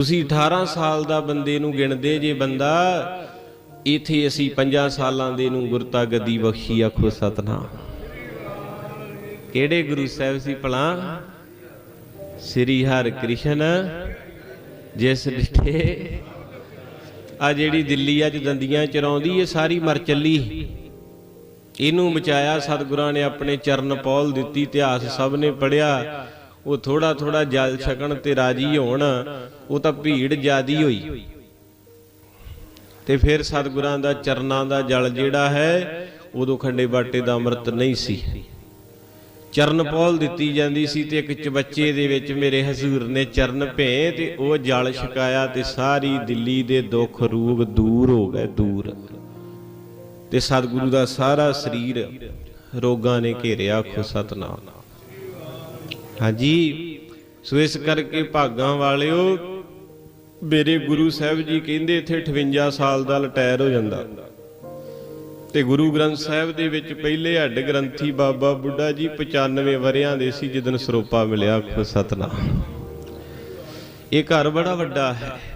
ਤੁਸੀਂ 18 ਸਾਲ ਦਾ ਬੰਦੇ ਨੂੰ ਗਿਣਦੇ ਜੇ ਬੰਦਾ, ਇਥੇ ਅਸੀਂ 5 ਸਾਲਾਂ ਦੇ ਨੂੰ ਗੁਰਤਾ ਗੱਦੀ ਬਖਸ਼ੀ, ਆਖੋ ਸਤਨਾਮ। ਕਿਹੜੇ ਗੁਰੂ ਸਾਹਿਬ ਸੀ ਭਲਾ? ਸ੍ਰੀ ਹਰਿ ਕ੍ਰਿਸ਼ਨ ਜਿਸ ਡਿਠੇ ਆ ਜਿਹੜੀ ਦਿੱਲੀ ਅੱਜ ਦੰਦੀਆਂ ਚਰਾਉਂਦੀ, ਇਹ ਸਾਰੀ ਮਰ ਚੱਲੀ। ਇਹਨੂੰ ਬਚਾਇਆ ਸਤਿਗੁਰਾਂ ਨੇ ਆਪਣੇ ਚਰਨ ਪੌਲ ਦਿੱਤੀ, ਇਤਿਹਾਸ ਸਭ ਨੇ ਪੜਿਆ ਉਹ ਥੋੜਾ ਥੋੜਾ ਜਲ ਛਕਣ ਤੇ ਰਾਜੀ ਹੋਣ, ਉਹ ਤਾਂ ਭੀੜ ਜਿਆਦੀ ਹੋਈ। ਤੇ ਫਿਰ ਸਤਿਗੁਰਾਂ ਦਾ ਚਰਨਾਂ ਦਾ ਜਲ ਜਿਹੜਾ ਹੈ, ਉਦੋਂ ਖੰਡੇ ਬਾਟੇ ਦਾ ਅੰਮ੍ਰਿਤ ਨਹੀਂ ਸੀ। ਚਰਨ ਪੌਲ ਦਿੱਤੀ ਜਾਂਦੀ ਸੀ ਤੇ ਇੱਕ ਚਬੱਚੇ ਦੇ ਵਿੱਚ ਮੇਰੇ ਹਜ਼ੂਰ ਨੇ ਚਰਨ ਭੇ ਤੇ ਉਹ ਜਲ ਛਕਾਇਆ ਤੇ ਸਾਰੀ ਦਿੱਲੀ ਦੇ ਦੁੱਖ ਰੂਪ ਦੂਰ ਹੋ ਗਏ, ਦੂਰ। ਤੇ ਸਤਿਗੁਰੂ ਦਾ ਸਾਰਾ ਸਰੀਰ ਰੋਗਾਂ ਨੇ ਘੇਰਿਆ ਆਖੋ ਸਤਨਾਮ। ਹਾਂਜੀ। ਸੋ ਇਸ ਕਰਕੇ ਭਾਗਾਂ ਵਾਲਿਓ, ਮੇਰੇ ਗੁਰੂ ਸਾਹਿਬ ਜੀ ਕਹਿੰਦੇ ਇੱਥੇ 58 ਸਾਲ ਦਾ ਰਿਟਾਇਰ ਹੋ ਜਾਂਦਾ। ਤੇ ਗੁਰੂ ਗ੍ਰੰਥ ਸਾਹਿਬ ਦੇ ਵਿੱਚ ਪਹਿਲੇ ਹੱਡ ਗ੍ਰੰਥੀ ਬਾਬਾ ਬੁੱਢਾ ਜੀ 95 ਵਰਿਆਂ ਦੇ ਸੀ ਜਦੋਂ ਸਰੋਪਾ ਮਿਲਿਆ ਆਖੋ ਸਤਨਾਮ। ਇਹ ਘਰ ਬੜਾ ਵੱਡਾ ਹੈ।